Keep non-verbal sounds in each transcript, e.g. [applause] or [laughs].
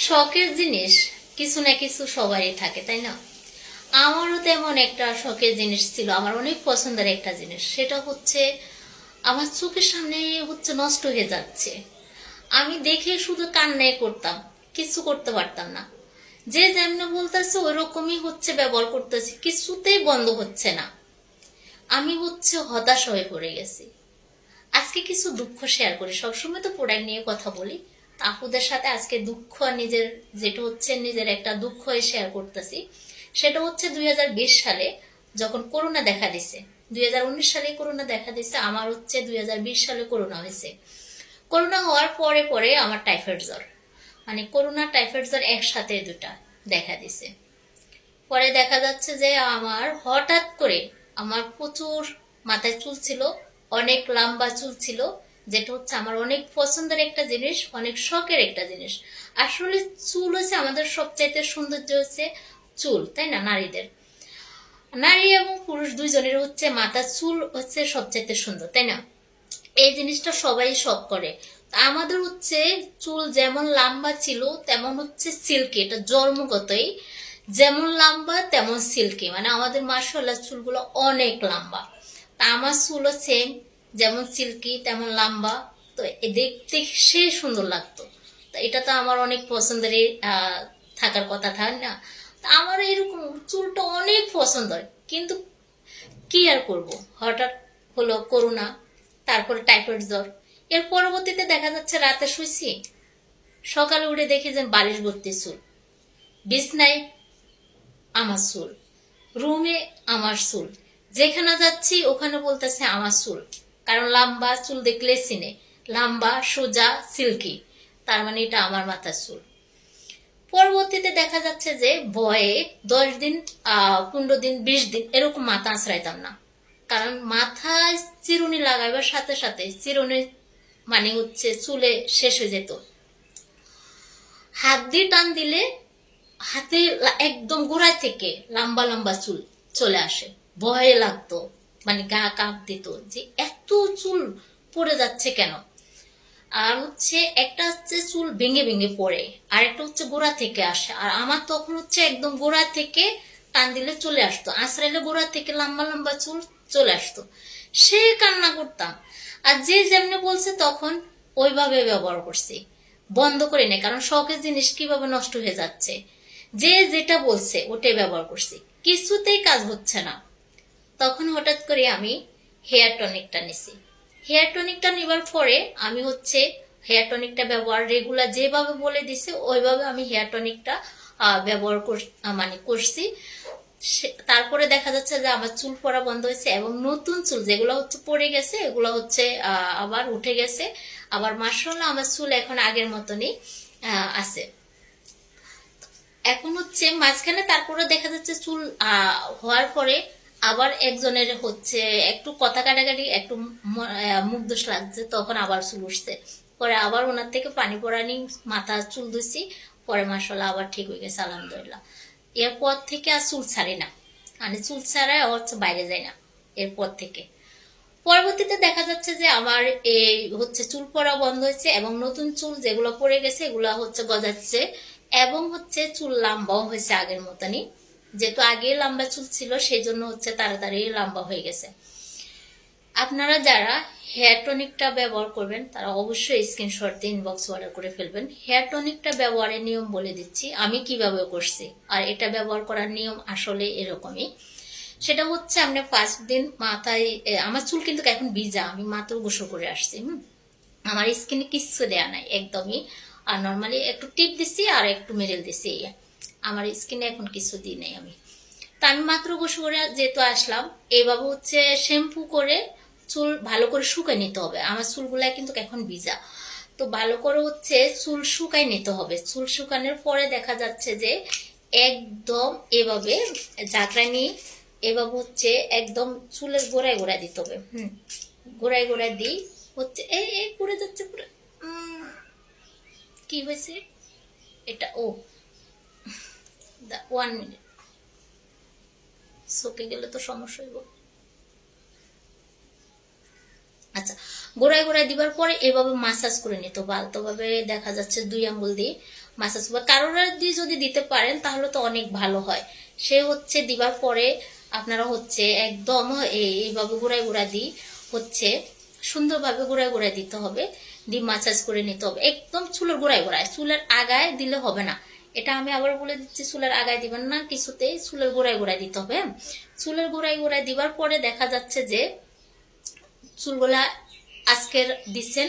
শখের জিনিস কিছু না কিছু সবারই থাকে, তাই না? আমারও তেমন একটা শখের জিনিস ছিল, আমার অনেক পছন্দের একটা জিনিস, সেটা হচ্ছে আমার চোখের সামনে হচ্ছে নষ্ট হয়ে যাচ্ছে। আমি দেখে শুধু কান্নাই করতাম, কিছু করতে পারতাম না। যে যেমন বলতেছে ওই রকমই হচ্ছে ব্যবহার করতেছি, কিছুতেই বন্ধ হচ্ছে না। আমি হচ্ছে হতাশ হয়ে পড়ে গেছি। আজকে কিছু দুঃখ শেয়ার করি, সবসময় তো প্রোডাক্ট নিয়ে কথা বলি। আপুদের সাথে আজকে দুঃখ নিজের যেটা হচ্ছে নিজের একটা দুঃখ শেয়ার করতেছি। সেটা হচ্ছে দুই হাজার বিশ সালে যখন করোনা দেখা দিছে। দুই সালে করোনা দেখা দিছে, আমার হচ্ছে দুই হাজার বিশ সালে করোনা হয়েছে। করোনা হওয়ার পরে পরে আমার টাইফয়েড জ্বর। মানে করোনা টাইফয়েড জ্বর একসাথে দুটা দেখা দিছে। পরে দেখা যাচ্ছে যে আমার হঠাৎ করে আমার প্রচুর মাথায় চুল ছিল, অনেক লম্বা চুল ছিল যেটা হচ্ছে আমার অনেক পছন্দের একটা জিনিস, অনেক শখের একটা জিনিস। আসলে চুল হচ্ছে আমাদের সবচাইতে সৌন্দর্য হচ্ছে চুল, তাই না, নারীদের? নারী এবং পুরুষ দুইজনের হচ্ছে মাথার চুল হচ্ছে সবচাইতে সুন্দর, তাই না? এই জিনিসটা সবাই শখ করে। আমাদের হচ্ছে চুল যেমন লম্বা ছিল, তেমন হচ্ছে সিল্কি, এটা জন্মগতই। যেমন লম্বা, তেমন সিল্কি। মানে আমাদের মার্শাল্লাহ চুলগুলো অনেক লম্বা। তা আমার চুলও সেম যেমন সিল্কি তেমন লম্বা, তো দেখতে সে সুন্দর লাগতো। তো এটা তো আমার অনেক পছন্দের থাকার কথা থাকে না? তা আমার এরকম চুলটা অনেক পছন্দ হয়, কিন্তু কি আর করব? হঠাৎ হলো করোনা তারপরে টাইফয়েড জ্বর। এর পরবর্তীতে দেখা যাচ্ছে রাতে শুয়েছি সকালে উঠে দেখি যে বালিশ ভর্তি চুল। বিছনায় আমার চুল, রুমে আমার চুল, যেখানে যাচ্ছি ওখানে বলতেছে আমার চুল। কারণ লম্বা চুল দেখলে চিনে লম্বা, সোজা, সিল্কি। তার মানে এটা আমার মাথার চুল। পরবর্তীতে দেখা যাচ্ছে যে ভয়ে দশ দিন পনেরো দিন, বিশ দিন এরকম মাথা আঁচড়াইতাম না। কারণ মাথায় চিরুনি লাগাইবার সাথে সাথে চিরুনি মানে হচ্ছে চুলে শেষ হয়ে যেত। হাত দিয়ে টান দিলে হাতে একদম গোড়ায় থেকে লম্বা লম্বা চুল চলে আসে। ভয়ে লাগতো। মানে গা কাঁপ দিত যে এত চুল পড়ে যাচ্ছে কেন? আর হচ্ছে একটা হচ্ছে চুল ভেঙে ভেঙে পড়ে, আর একটা হচ্ছে গোড়া থেকে আসে। আর আমার তখন হচ্ছে একদম গোড়া থেকে টান দিলে চলে আসতো আশ্রাইলে গোড়া থেকে লম্বা লম্বা চুল চলে আসতো। সে কান্না করতাম। আর যে যেমনি বলছে তখন ওইভাবে ব্যবহার করছি। বন্ধ করে নেই, কারণ শখের জিনিস কীভাবে নষ্ট হয়ে যাচ্ছে? যে যেটা বলছে ওটাই ব্যবহার করছি। কিছুতেই কাজ হচ্ছে না। তখন হঠাৎ করে আমি হেয়ার টনিকটা নিছি। হেয়ার টনিকটা নেবার পরে আমি হচ্ছে হেয়ার টনিকটা ব্যবহার রেগুলার যেভাবে বলে দিছে, ওইভাবে আমি হেয়ার টনিকটা ব্যবহার কর- মানে করছি। তারপরে দেখা যাচ্ছে যে আমার চুল পড়া বন্ধ হয়েছে এবং নতুন চুল যেগুলো হচ্ছে পড়ে গেছে, এগুলো হচ্ছে আবার উঠে গেছে। আবার মাসাল্লাহ আমার চুল এখন আগের মতনই আছে। এখন হচ্ছে মাঝখানে তারপরে দেখা যাচ্ছে চুল হওয়ার পরে আবার একজনের হচ্ছে একটু কথা কাটাকাটি, একটু মুখ দোষ লাগছে, তখন আবার চুল উঠছে। পরে আবার ওনার থেকে পানি পড়ানি, মাথা চুল ধুছি পরে মাসাল্লাহ আবার ঠিক হয়ে গেছে, আলহামদুলিল্লাহ। এরপর থেকে আর চুল ছাড়ে না। মানে চুল ছাড়াই হচ্ছে বাইরে যায় না, এরপর থেকে। পরবর্তীতে দেখা যাচ্ছে যে আমার এই হচ্ছে চুল পড়া বন্ধ হয়েছে এবং নতুন চুল যেগুলো পড়ে গেছে, এগুলো হচ্ছে গজাচ্ছে এবং হচ্ছে চুল লম্বাও হয়েছে আগের মতনই। যেহেতু আগে লম্বা চুল ছিল সেই জন্য হচ্ছে তাড়াতাড়ি লম্বা হয়ে গেছে। আপনারা যারা হেয়ার টনিকটা ব্যবহার করবেন, তারা অবশ্যই স্ক্রিনশট দিয়ে ইনবক্স অর্ডার করে ফেলবেন। হেয়ার টনিকটা ব্যবহারের নিয়ম বলে দিচ্ছি, আমি কীভাবে করছি, আর এটা ব্যবহার করার নিয়ম আসলে এরকমই। সেটা হচ্ছে আপনি পাঁচ দিন মাথায় আমার চুল কিন্তু এখন ভিজা, আমি মাত্র গোসল করে আসছি, হুম? আমার স্কিনে কিচ্ছু দেয়া নাই, একদমই। আর নর্মালি একটু টিপ দিছি আর একটু মেরেল দিছি। আমার স্কিনে এখন কিছু দিই নাই আমি। তা আমি মাত্র গোসল করে যেহেতু আসলাম এইভাবে হচ্ছে শ্যাম্পু করে চুল ভালো করে শুকাই নিতে হবে। আমার চুলগুলা কিন্তু এখন ভিজা। তো ভালো করে হচ্ছে চুল শুকাই নিতে হবে। চুল শুকানোর পরে দেখা যাচ্ছে যে একদম এভাবে জাকড়া নিয়ে এভাবে হচ্ছে একদম চুলের গোড়ায় গোড়ায় দিতে হবে। হুম, গোড়ায় গোড়ায় দিই, হচ্ছে এই এই পড়ে যাচ্ছে পুরো কি হয়েছে? এটা, ও ওয়ান মিনিট শুকে গেলে তো সমস্যা হইব। আচ্ছা গোড়ায় গোড়ায় দিবার পরে এভাবে মাসাজ করে নিত বালতোভাবে দেখা যাচ্ছে দুই আঙ্গুল দিয়ে মাসাজ বা কারোর দিয়ে যদি দিতে পারেন, তাহলে তো অনেক ভালো হয়। সে হচ্ছে দিবার পরে আপনারা হচ্ছে একদম এই- এইভাবে গুড়াই গুড়া দিই, হচ্ছে সুন্দরভাবে গুড়াই গুড়াই দিতে হবে। দিয়ে মাসাজ করে নিতে হবে। একদম চুলের গোড়ায় গোড়ায়, চুলের আগায় দিলে হবে না। এটা আমি আবার বলে দিচ্ছি, চুলের আগায় দিবেন না কিছুতেই চুলের গোড়ায় গোড়ায় দিতে হবে? চুলের গোড়ায় গোড়ায় দিবার পরে দেখা যাচ্ছে যে চুলগুলা আজকের দিচ্ছেন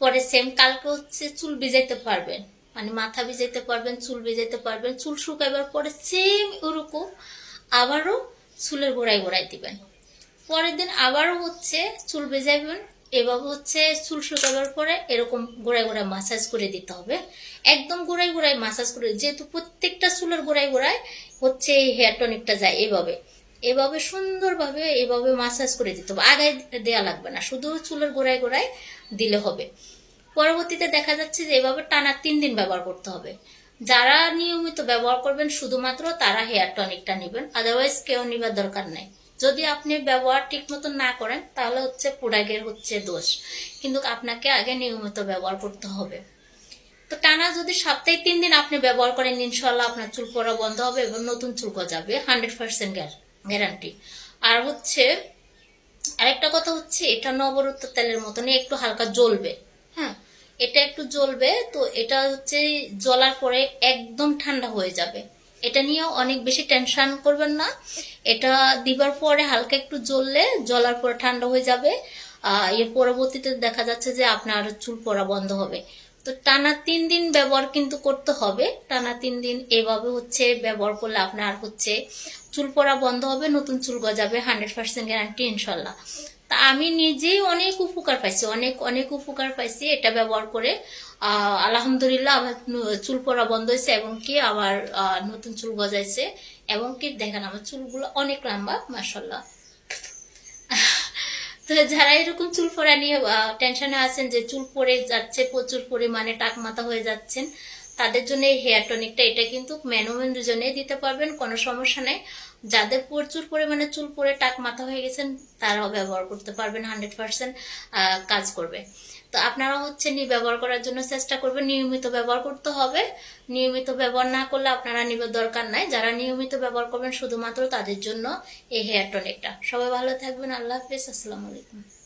পরে সেম কালকে হচ্ছে চুল ভিজাইতে পারবেন। মানে মাথা ভিজাইতে পারবেন, চুল ভিজাইতে পারবেন। চুল শুকাইবার পরে সেম ওরকম আবারও চুলের গোড়ায় গোড়ায় দিবেন। পরের দিন আবারও হচ্ছে চুল ভেজাইবেন এভাবে হচ্ছে চুল শুকাবার পরে এরকম গোড়ায় গোড়ায় মাসাজ করে দিতে হবে। একদম গোড়ায় গোড়ায় মাসাজ করে, যেহেতু প্রত্যেকটা চুলের গোড়ায় গোড়ায় হচ্ছে এই হেয়ার টনিকটা যায় এভাবে। এভাবে সুন্দরভাবে এভাবে মাসাজ করে দিতে হবে। আগায় দেওয়া লাগবে না, শুধু চুলের গোড়ায় গোড়ায় দিলে হবে। পরবর্তীতে দেখা যাচ্ছে যে এভাবে টানা তিন দিন ব্যবহার করতে হবে। যারা নিয়মিত ব্যবহার করবেন, শুধুমাত্র তারা হেয়ার টনিকটা নেবেন আদারওয়াইজ কেউ নেবার দরকার নেই। যদি আপনি ব্যবহার ঠিক মতো না করেন, তাহলে হচ্ছে প্রোডাক্টের হচ্ছে দোষ। কিন্তু আপনাকে আগে নিয়মিত ব্যবহার করতে হবে। তো টানা যদি সপ্তাহে তিন দিন আপনি ব্যবহার করেন ইনশাল্লাহ আপনার চুল পড়া বন্ধ হবে এবং নতুন চুল গজাবে, হান্ড্রেড পার্সেন্ট গ্যারান্টি। আর হচ্ছে, আরেকটা কথা হচ্ছে, এটা নবরত্ন তেলের মতনই একটু হালকা জ্বলবে। হ্যাঁ এটা একটু জ্বলবে, তো এটা হচ্ছে জ্বলার পরে একদম ঠান্ডা হয়ে যাবে। এটা নিয়েও অনেক বেশি টেনশন করবেন না। এটা দিবার পরে হালকা একটু জ্বললে, জ্বলার পরে ঠান্ডা হয়ে যাবে। এর পরবর্তীতে দেখা যাচ্ছে যে আপনার চুল পড়া বন্ধ হবে। তো টানা তিন দিন ব্যবহার কিন্তু করতে হবে। টানা তিন দিন এভাবে হচ্ছে ব্যবহার করলে আপনার হচ্ছে চুল পড়া বন্ধ হবে, নতুন চুল গজাবে, হান্ড্রেড পার্সেন্ট গ্যারান্টি ইনশাল্লাহ। তা আমি নিজেই অনেক উপকার পাইছি, অনেক অনেক উপকার পাইছি এটা ব্যবহার করে। আলহামদুলিল্লাহ আমার চুল পড়া বন্ধ হয়েছে এবং কি আবার নতুন চুল গজাইছে এবং কি দেখেন আমার চুলগুলো অনেক লম্বা মাসাল্লাহ [laughs] তো যারা এরকম চুল পড়া নিয়ে টেনশনে আছেন যে চুল পড়ে যাচ্ছে, প্রচুর পরিমাণে টাক মাথা হয়ে যাচ্ছেন, তাদের জন্য এই হেয়ার টনিকটা, এটা কিন্তু ম্যানুমেন দুজনে দিতে পারবেন, কোনো সমস্যা নেই। যাদের প্রচুর পরিমাণে চুল পরে টাক মাথা হয়ে গেছেন, তারাও ব্যবহার করতে পারবেন হান্ড্রেড পার্সেন্ট কাজ করবে। তো আপনারা হচ্ছে নি ব্যবহার করার জন্য চেষ্টা করবেন। নিয়মিত ব্যবহার করতে হবে। নিয়মিত ব্যবহার না করলে আপনারা নিবের দরকার নাই। যারা নিয়মিত ব্যবহার করবেন, শুধুমাত্র তাদের জন্য এই হেয়ার টনিকটা। সবাই ভালো থাকবেন। আল্লাহ হাফিজ। আসসালামু আলাইকুম।